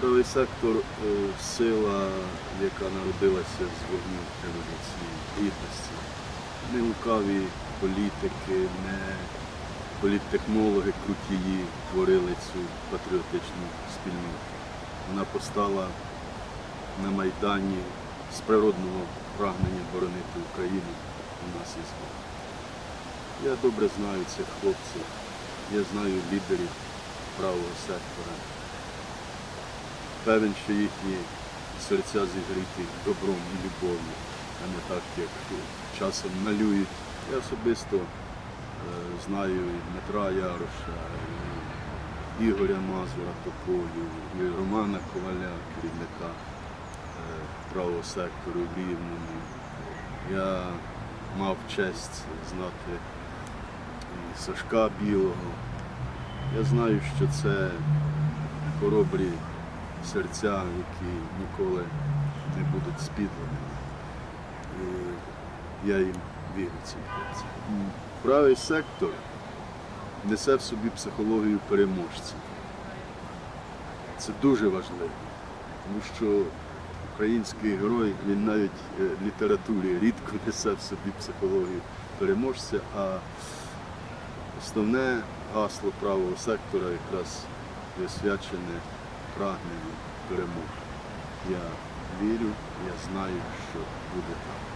Правий сектор е, сила, яка народилася з вогню революції, гідності. Не лукаві політики, не політтехнологи крутії творили цю патріотичну спільноту. Вона постала на Майдані з природного прагнення боронити Україну у нас із Богом. Я добре знаю цих хлопців, я знаю лідерів правого сектора. Певен, що їхні серця зігріті добром і любов'ю, а не так, як часом малюють. Я особисто е, знаю і Дмитра Яроша, і Ігоря Мазура Тополю, і Романа Коваля, керівника е, правого сектору в Рівному. Я мав честь знати і Сашка Білого. Я знаю, що це хоробрі серця, які ніколи не будуть спідленими. І я їм вірю цим хлопцям. Правий сектор несе в собі психологію переможців. Це дуже важливо, тому що український герой, він навіть е, в літературі рідко несе в собі психологію переможця, а основне гасло правого сектора якраз присвячене прагненню перемоги. Я вірю, я знаю, що буде так.